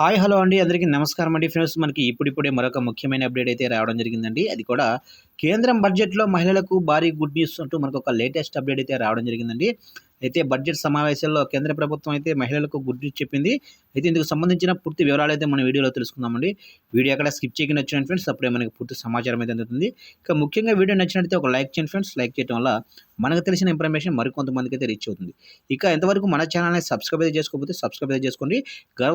Hi hello అండి. అందరికీ నమస్కారం అండి ఫ్రెండ్స్. మనకి ఇప్పుడిప్పుడే మరొక ముఖ్యమైన అప్డేట్ అయితే రావడం జరిగిందండి. అది కూడా కేంద్రం బడ్జెట్లో మహిళలకు భారీ గుడ్ న్యూస్ అంటూ మనకు ఒక లేటెస్ట్ అప్డేట్ అయితే రావడం జరిగిందండి. అయితే బడ్జెట్ సమావేశాల్లో కేంద్ర ప్రభుత్వం అయితే మహిళలకు గుడ్ చెప్పింది. అయితే ఇందుకు సంబంధించిన పూర్తి వివరాలు అయితే మన వీడియోలో తెలుసుకుందామండి. వీడియో అక్కడ స్కిప్ చేయకుండా నచ్చినట్టు ఫ్రెండ్స్. అప్పుడే మనకి పూర్తి సమాచారం అయితే అందుతుంది. ఇక ముఖ్యంగా వీడియో నచ్చినట్లయితే ఒక లైక్ చేయండి ఫ్రెండ్స్. లైక్ చేయడం వల్ల మనకు తెలిసిన ఇన్ఫర్మేషన్ మరికొంతమందికి అయితే రీచ్ అవుతుంది. ఇక ఎంతవరకు మన ఛానల్ని సబ్స్క్రైబ్ అయితే చేసుకోకపోతే సబ్స్క్రైబ్ అయితే చేసుకోండి.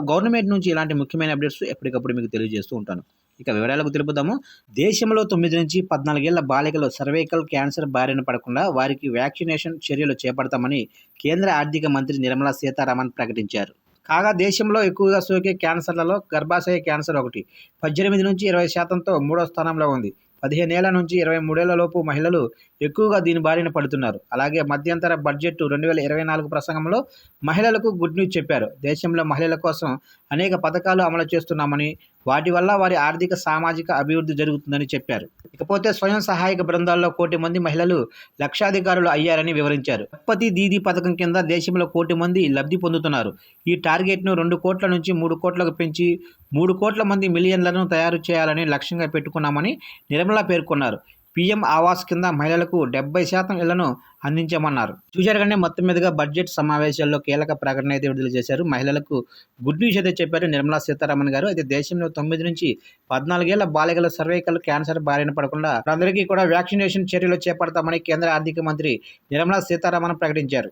గవర్నమెంట్ నుంచి ఇలాంటి ముఖ్యమైన అప్డేట్స్ ఎప్పటికప్పుడు మీకు తెలియజేస్తూ ఉంటాను. ఇక వివరాలకు తెలుపుదాము దేశంలో తొమ్మిది నుంచి పద్నాలుగేళ్ళ బాలికలు సర్వైకల్ క్యాన్సర్ బారిన పడకుండా వారికి వ్యాక్సినేషన్ చర్యలు చేపడతామని కేంద్ర ఆర్థిక మంత్రి నిర్మలా సీతారామన్ ప్రకటించారు. కాగా దేశంలో ఎక్కువగా సోకే క్యాన్సర్లలో గర్భాశయ క్యాన్సర్ ఒకటి పద్దెనిమిది నుంచి ఇరవై శాతంతో మూడో స్థానంలో ఉంది. పదిహేనేళ్ళ నుంచి ఇరవై మూడేళ్ళలోపు మహిళలు ఎక్కువగా దీని బారిన పడుతున్నారు. అలాగే మధ్యంతర బడ్జెట్ రెండు వేల ఇరవై నాలుగు ప్రసంగంలో మహిళలకు గుడ్ న్యూస్ చెప్పారు. దేశంలో మహిళల కోసం అనేక పథకాలు అమలు చేస్తున్నామని వాటి వల్ల వారి ఆర్థిక సామాజిక అభివృద్ధి జరుగుతుందని చెప్పారు. ఇకపోతే స్వయం సహాయక బృందాల్లో కోటి మంది మహిళలు లక్షాధికారులు అయ్యారని వివరించారు. ఉత్పత్తి దీదీ పథకం కింద దేశంలో కోటి మంది లబ్ధి పొందుతున్నారు. ఈ టార్గెట్ను రెండు కోట్ల నుంచి మూడు కోట్లకు పెంచి మూడు కోట్ల మంది మిలియన్లను తయారు చేయాలని లక్ష్యంగా పెట్టుకున్నామని నిర్మల పేర్కొన్నారు. పీఎం ఆవాస్ కింద మహిళలకు డెబ్బై శాతం ఇళ్ళను అందించామన్నారు. చూశారుగానే మొత్తం మీదుగా బడ్జెట్ సమావేశాల్లో కీలక ప్రకటన అయితే విడుదల చేశారు. మహిళలకు గుడ్ న్యూస్ అయితే చెప్పారు నిర్మలా సీతారామన్ గారు. అయితే దేశంలో తొమ్మిది నుంచి పద్నాలుగేళ్ళ బాలికల సర్వైకల్ క్యాన్సర్ బారిన పడకుండా అందరికీ కూడా వ్యాక్సినేషన్ చర్యలు చేపడతామని కేంద్ర ఆర్థిక మంత్రి నిర్మలా సీతారామన్ ప్రకటించారు.